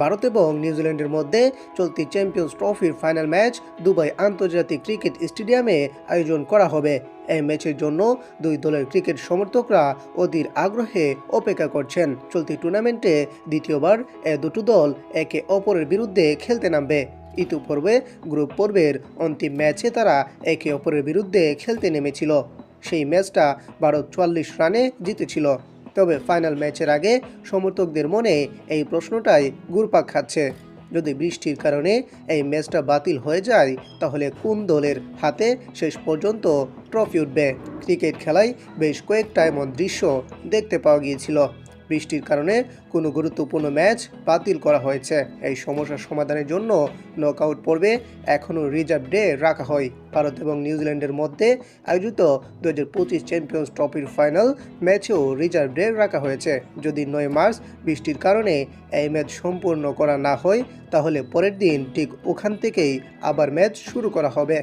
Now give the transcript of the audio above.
ভারত এবং নিউজিল্যান্ডের মধ্যে চলতি চ্যাম্পিয়ন্স ট্রফির ফাইনাল ম্যাচ দুবাই আন্তর্জাতিক ক্রিকেট স্টেডিয়ামে আয়োজন করা হবে। এই ম্যাচের জন্য দুই দলের ক্রিকেট সমর্থকরা অধীর আগ্রহে অপেক্ষা করছেন। চলতি টুর্নামেন্টে দ্বিতীয়বার এ দুটো দল একে অপরের বিরুদ্ধে খেলতে নামবে। ইতিপূর্বে গ্রুপ পর্বের অন্তিম ম্যাচে তারা একে অপরের বিরুদ্ধে খেলতে নেমেছিল। সেই ম্যাচটা ভারত চুয়াল্লিশ রানে জিতেছিল। তবে ফাইনাল ম্যাচের আগে সমর্থকদের মনে এই প্রশ্নটাই ঘুরপাক খাচ্ছে। যদি বৃষ্টির কারণে এই ম্যাচটা বাতিল হয়ে যায়, তাহলে কোন দলের হাতে শেষ পর্যন্ত ট্রফি উঠবে? ক্রিকেট খেলায় বেশ কয়েকটা এমন দৃশ্য দেখতে পাওয়া গিয়েছিল। বৃষ্টির কারণে কোনো গুরুত্বপূর্ণ ম্যাচ বাতিল করা হয়েছে। এই সমস্যার সমাধানের জন্য নকআউট পর্বে এখনও রিজার্ভ ডে রাখা হয়। ভারত এবং নিউজিল্যান্ডের মধ্যে আয়োজিত দু হাজার পঁচিশ চ্যাম্পিয়ন্স ট্রফির ফাইনাল ম্যাচেও রিজার্ভ ডে রাখা হয়েছে। যদি নয় মার্চ বৃষ্টির কারণে এই ম্যাচ সম্পূর্ণ করা না হয়, তাহলে পরের দিন ঠিক ওখান থেকেই আবার ম্যাচ শুরু করা হবে।